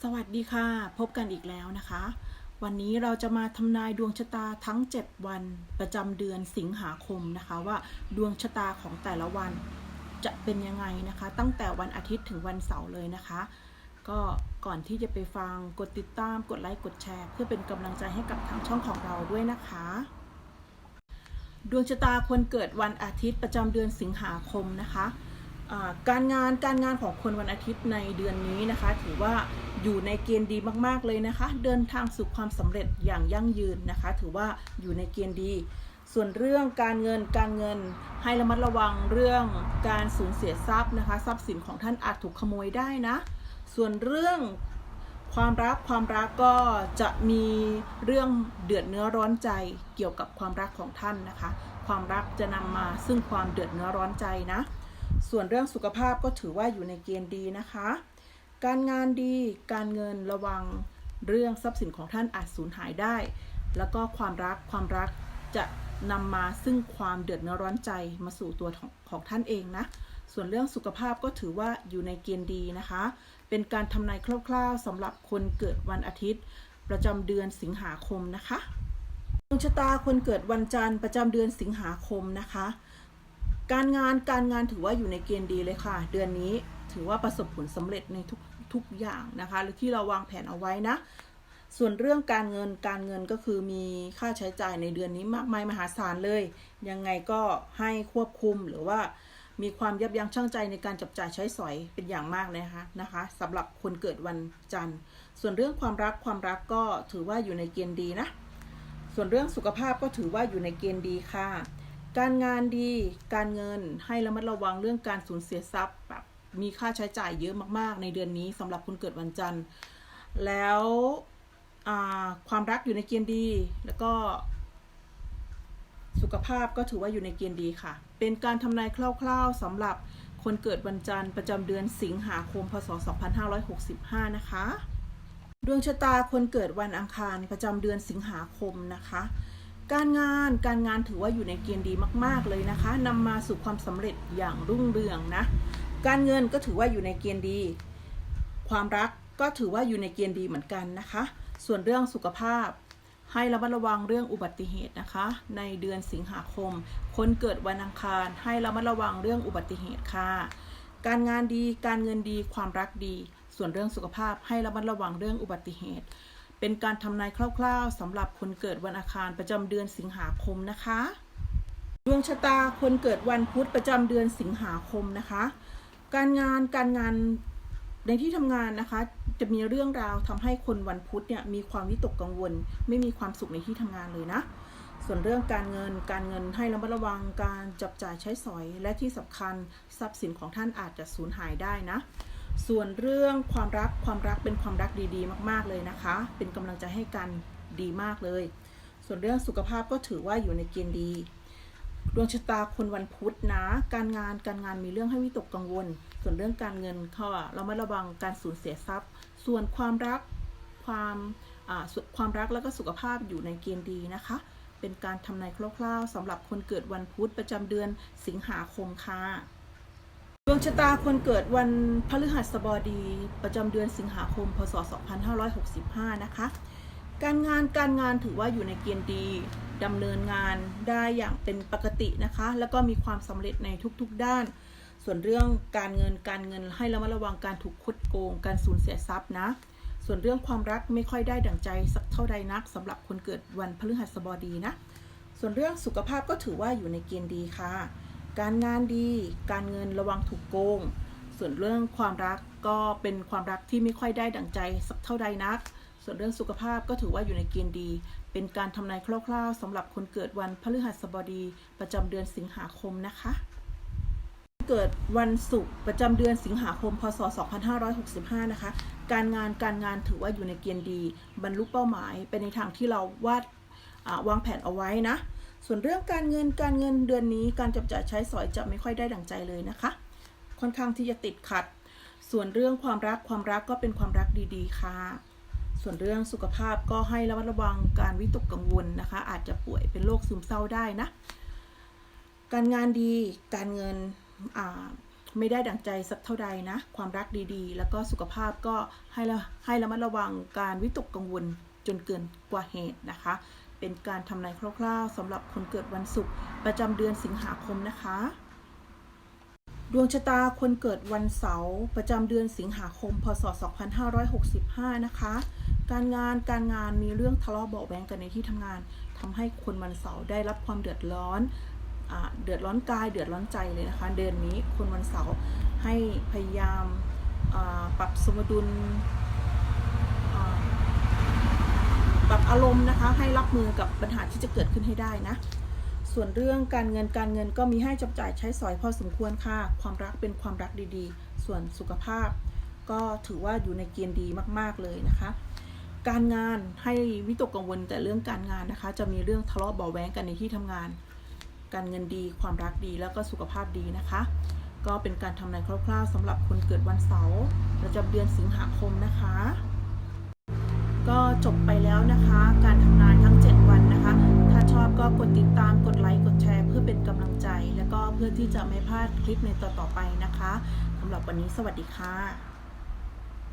สวัสดีค่ะ พบกันอีกแล้วนะคะ วันนี้เราจะมาทำนายดวงชะตาทั้ง 7 วันประจำเดือนสิงหาคมนะคะว่าดวงชะตาของแต่ละวันจะเป็นยังไงนะคะ ตั้งแต่วันอาทิตย์ถึงวันเสาร์เลยนะคะ ก็ก่อนที่จะไปฟังกดติดตามกดไลค์กดแชร์ เพื่อเป็นกำลังใจให้กับทางช่องของเราด้วยนะคะ ดวงชะตาคนเกิดวันอาทิตย์ประจำเดือนสิงหาคมนะคะ การงานการงานของคนวันอาทิตย์ในเดือนนี้นะคะ ถือว่าอยู่ในเกณฑ์ดีมากๆเลยนะคะ เดินทางสู่ความสำเร็จอย่างยั่งยืนนะคะ ถือว่าอยู่ในเกณฑ์ดี ส่วนเรื่องการเงินการเงินให้ระมัดระวังเรื่องการสูญเสียทรัพย์นะคะ ทรัพย์สินของท่านอาจถูกขโมยได้นะ ส่วนเรื่องความรักความรักก็จะมีเรื่องเดือดเนื้อร้อนใจเกี่ยวกับความรักของท่านนะคะ ความรักจะนำมาซึ่งความเดือดเนื้อร้อนใจนะ ส่วนเรื่องสุขภาพก็ถือว่าอยู่ในเกณฑ์ดีนะคะ การงานดี การเงินระวังเรื่องทรัพย์สินของท่านอาจสูญหายได้ แล้วก็ความรักความรักจะนำมาซึ่งความเดือดเนื้อร้อนใจมาสู่ตัวของของท่านเองนะ ส่วนเรื่องสุขภาพก็ถือว่าอยู่ในเกณฑ์ดีนะคะ เป็นการทำนายคร่าวๆสำหรับคนเกิดวันอาทิตย์ ประจำเดือนสิงหาคมนะคะดวงชะตาคนเกิดวันจันทร์ประจำเดือนสิงหาคมนะคะ การงานการงานถือว่าอยู่ในเกณฑ์ดีเลยค่ะ เดือนนี้ถือว่าประสบผลสำเร็จในทุกทุกอย่างนะคะ หรือที่เราวางแผนเอาไว้นะ ส่วนเรื่องการเงินการเงินก็คือมีค่าใช้จ่ายในเดือนนี้มากมายมหาศาลเลย ยังไงก็ให้ควบคุมหรือว่ามีความยับยั้งชั่งใจในการจับจ่ายใช้สอยเป็นอย่างมากนะคะนะคะสำหรับคนเกิดวันจันทร์ ส่วนเรื่องความรักความรักก็ถือว่าอยู่ในเกณฑ์ดีนะ ส่วนเรื่องสุขภาพก็ถือว่าอยู่ในเกณฑ์ดีค่ะ การงานดีการเงินให้ระมัดระวังเรื่องการสูญเสียทรัพย์แบบมีค่าใช้จ่ายเยอะมากๆ ในเดือนนี้สำหรับคนเกิดวันจันทร์ แล้วความรักอยู่ในเกณฑ์ดี แล้วก็ สุขภาพก็ถือว่าอยู่ในเกณฑ์ดีค่ะ เป็นการทำนายคร่าวๆสำหรับคนเกิดวันจันทร์ประจำเดือนสิงหาคมพศ 2565 นะคะ ดวงชะตาคนเกิดวันอังคารประจำเดือนสิงหาคมนะคะ การงานการงานถือว่าอยู่ในเกณฑ์ดีมาก ๆ เลยนะคะนำมาสู่ความสำเร็จอย่างรุ่งเรืองนะ การเงินก็ถือว่าอยู่ในเกณฑ์ดี ความรักก็ถือว่าอยู่ในเกณฑ์ดีเหมือนกันนะคะ ส่วนเรื่องสุขภาพ ให้ระมัดระวังเรื่องอุบัติเหตุนะคะ ในเดือนสิงหาคม คนเกิดวันอังคาร ให้ระมัดระวังเรื่องอุบัติเหตุค่ะ การงานดีการเงินดีความรักดี ส่วนเรื่องสุขภาพให้ระมัดระวังเรื่องอุบัติเหตุ เป็นการทำนายคร่าวๆสำหรับคนเกิดวันอังคารประจำเดือนสิงหาคมนะคะ ดวงชะตาคนเกิดวันพุธประจำเดือนสิงหาคมนะคะ การงานการงานในที่ทำงานนะคะ จะมีเรื่องราวทำให้คนวันพุธเนี่ยมีความวิตกกังวล ไม่มีความสุขในที่ทำงานเลยนะส่วนเรื่องการเงิน การเงินให้ระมัดระวังการจับจ่ายใช้สอย และที่สำคัญทรัพย์สินของท่านอาจจะสูญหายได้นะ ส่วนเรื่องความรักความรักเป็นความรักดีๆ มาก ๆเลยนะคะ เป็นกำลังใจให้กันดีมากเลย ส่วนเรื่องสุขภาพก็ถือว่าอยู่ในเกณฑ์ดี ดวงชะตาคนวันพุธนะ การงานการงานมีเรื่องให้วิตกกังวล ส่วนเรื่องการเงินเขาอะเรามาระวังการสูญเสียทรัพย์ ส่วนความรักความความรักแล้วก็สุขภาพอยู่ในเกณฑ์ดีนะคะ เป็นการทำนายคร่าวๆสำหรับคนเกิดวันพุธประจำเดือนสิงหาคมค่ะ ดวงชะตาคนเกิดวันพฤหัสบดี ประจำเดือนสิงหาคม พศ 2565 นะคะ การงานการงานถือว่าอยู่ในเกณฑ์ดีดำเนินงานได้อย่างเป็นปกตินะคะ แล้วก็มีความสำเร็จในทุกๆด้าน ส่วนเรื่องการเงินการเงินให้ระมัดระวังการถูกคดโกง การสูญเสียทรัพย์นะ ส่วนเรื่องความรักไม่ค่อยได้ดั่งใจสักเท่าใดนักสำหรับคนเกิดวันพฤหัสบดีนะ ส่วนเรื่องสุขภาพก็ถือว่าอยู่ในเกณฑ์ดีค่ะ การงานดี การเงินระวังถูกโกง ส่วนเรื่องความรักก็เป็นความรักที่ไม่ค่อยได้ดั่งใจสักเท่าใดนัก ส่วนเรื่องสุขภาพก็ถือว่าอยู่ในเกณฑ์ดี เป็นการทำนายคร่าวๆสำหรับคนเกิดวันพฤหัสบดีประจำเดือนสิงหาคมนะคะเกิดวันศุกร์ประจำเดือนสิงหาคม พศ 2565 นะคะ การงานการงานถือว่าอยู่ในเกณฑ์ดี บรรลุเป้าหมายไปในทางที่เราวาดวางแผนเอาไว้นะ ส่วนเรื่องการเงินการเงินเดือนนี้การจับจ่ายใช้สอยจะไม่ค่อยได้ดั่งใจเลยนะคะ ค่อนข้างที่จะติดขัด ส่วนเรื่องความรักความรักก็เป็นความรักดีๆ ค่ะ ส่วนเรื่องสุขภาพก็ให้ระมัดระวังการวิตกกังวลนะคะ อาจจะป่วยเป็นโรคซึมเศร้าได้นะ การงานดีการเงินไม่ได้ดั่งใจสักเท่าใดนะ ความรักดีๆ แล้วก็สุขภาพก็ให้ให้ระมัดระวังการวิตกกังวลจนเกินกว่าเหตุนะคะ เป็นการทำนายคร่าวๆสำหรับคนเกิดวันศุกร์ประจำเดือนสิงหาคมนะคะ ดวงชะตาคนเกิดวันเสาร์ประจำเดือนสิงหาคม พศ 2565 นะคะ การงานการงานมีเรื่องทะเลาะเบาะแว้งกันในที่ทำงานทำให้คนวันเสาร์ได้รับความเดือดร้อนอเดือดร้อนกายเดือดร้อนใจเลยนะคะ เดือนนี้คนวันเสาร์ให้พยายามปรับสมดุลอ่า ปรับอารมณ์นะคะ ให้รับมือกับปัญหาที่จะเกิดขึ้นให้ได้นะ ส่วนเรื่องการเงินการเงินก็มีให้จับจ่ายใช้สอยพอสมควรค่ะ ความรักเป็นความรักดีๆ ส่วนสุขภาพ ก็ถือว่าอยู่ในเกณฑ์ดีมากๆเลยนะคะ การงานให้วิตกกังวลแต่เรื่องการงานนะคะ จะมีเรื่องทะเลาะเบาแว้งกันในที่ทำงาน การเงินดี ความรักดีแล้วก็สุขภาพดีนะคะ ก็เป็นการทำนายคร่าวๆสำหรับคนเกิดวันเสาร์ประจำเดือนสิงหาคมนะคะ ก็จบไปแล้วนะคะ การทำนายทั้ง 7 วันนะคะ ถ้าชอบก็กดติดตามกดไลค์กดแชร์เพื่อเป็นกำลังใจ แล้วก็เพื่อที่จะไม่พลาดคลิปในต่อๆไปนะคะสำหรับวันนี้สวัสดีค่ะ